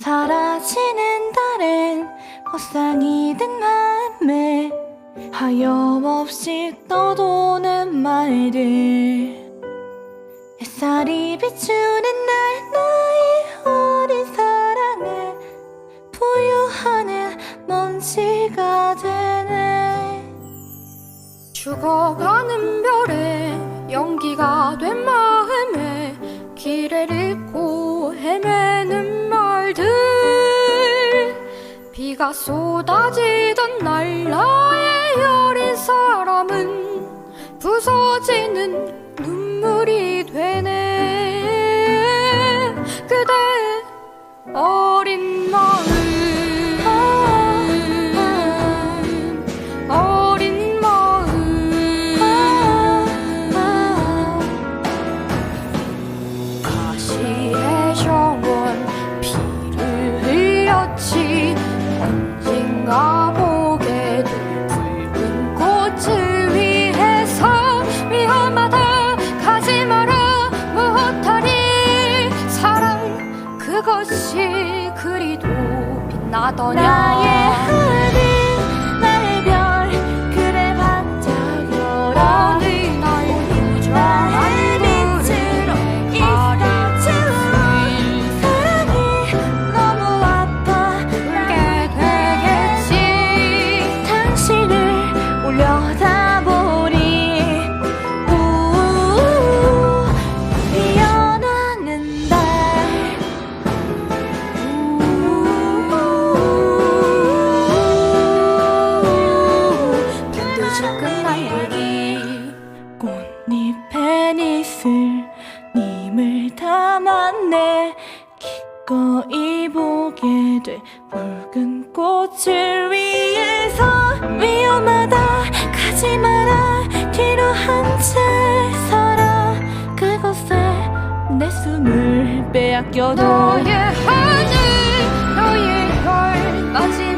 사라지는 다른 허상이 든 마음에 하염없이 떠도는 말들. 햇살이 비추는 날 나의 어린 사랑을 부유하는 먼지가 되네. 죽어가는 별에 연기가 된 마음에 길을 잃고 헤매 비가 쏟아지던 날 나의 어린 사람은 부서지는 빛나더냐 나만 내 기꺼이 보게 돼. 붉은 꽃을 위해서 위험하다. 가지 마라. 뒤로 한 채 살아 그곳에 내 숨을 빼앗겨도 너의 하늘 너의 별 맞이